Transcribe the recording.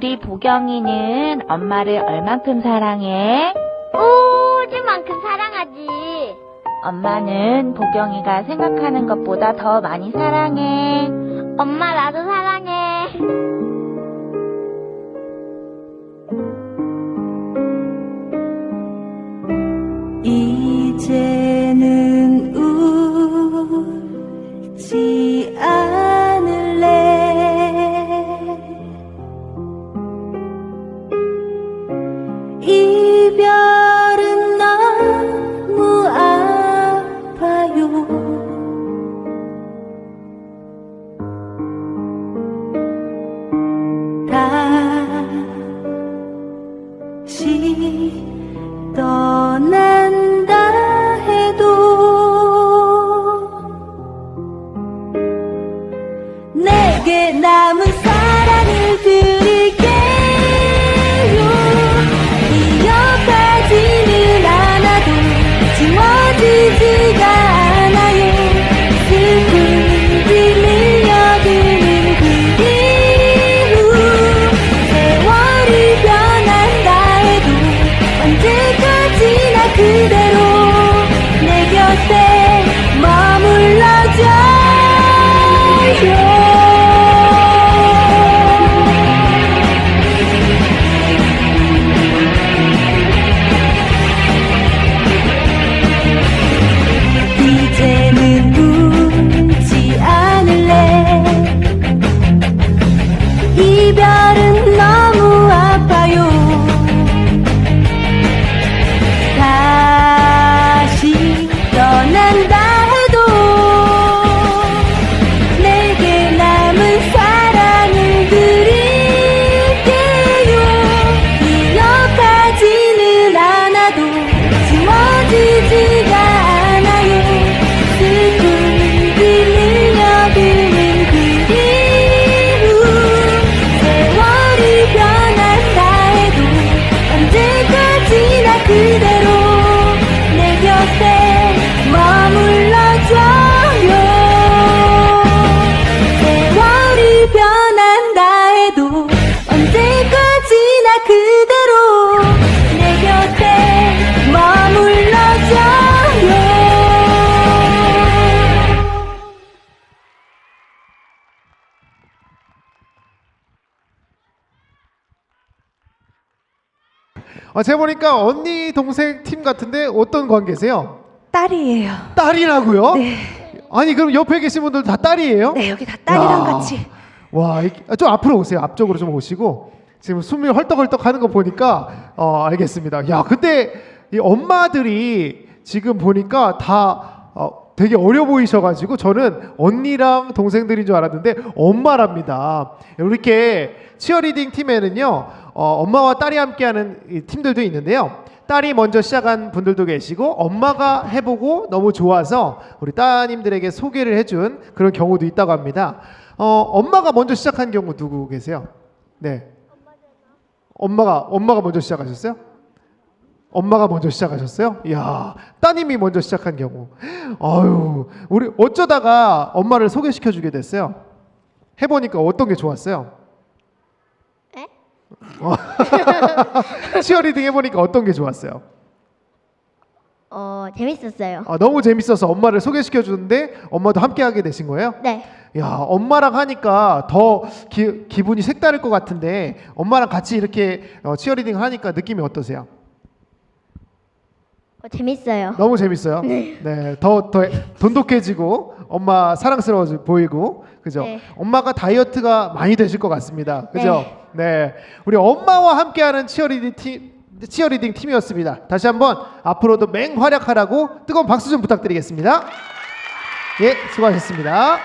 우리 보경이는 엄마를 얼만큼 사랑해? 오즈만큼 사랑하지. 엄마는 보경이가 생각하는 것보다 더 많이 사랑해. 엄마 나도 사랑해. 이제 이별은 너무 아파요. 다시 떠난다 해도 내게 남은 언 아, 제가 보니까 언니 동생 팀 같은데 어떤 관계세요? 딸이에요. 딸이라고요? 네. 아니 그럼 옆에 계신 분들 다 딸이에요? 네, 여기 다 딸이랑 야. 같이. 와, 이- 아, 좀 앞으로 오세요. 앞쪽으로 좀 오시고 지금 숨이 헐떡헐떡 하는 거 보니까 어, 알겠습니다. 야, 근데 이 엄마들이 지금 보니까 다 어, 되게 어려 보이셔가지고 저는 언니랑 동생들인 줄 알았는데 엄마랍니다. 이렇게 치어리딩 팀에는요, 어, 엄마와 딸이 함께하는 이 팀들도 있는데요. 딸이 먼저 시작한 분들도 계시고 엄마가 해보고 너무 좋아서 우리 따님들에게 소개를 해준 그런 경우도 있다고 합니다. 어, 엄마가 먼저 시작한 경우 누구 계세요? 네. 엄마가 엄마가 먼저 시작하셨어요? 엄마가 먼저 시작하셨어요? 이야, 따님이 먼저 시작한 경우. 아유, 우리 어쩌다가 엄마를 소개시켜 주게 됐어요? 해보니까 어떤 게 좋았어요? 에? 어. 치어리딩 해보니까 어떤 게 좋았어요? 어, 재밌었어요. 아, 너무 재밌어서 엄마를 소개시켜 주는데 엄마도 함께 하게 되신 거예요? 네. 야, 엄마랑 하니까 더 기, 기분이 색다를 것 같은데 엄마랑 같이 이렇게 어, 치어리딩 하니까 느낌이 어떠세요? 어, 재밌어요. 너무 재밌어요. 네, 더, 더 돈독해지고 엄마 사랑스러워 보이고 그죠? 네. 엄마가 다이어트가 많이 되실 것 같습니다. 그죠? 네. 우리 엄마와 함께하는 치어리딩 팀 치어리딩 팀이었습니다. 다시 한번 앞으로도 맹활약하라고 뜨거운 박수 좀 부탁드리겠습니다. 예, 수고하셨습니다.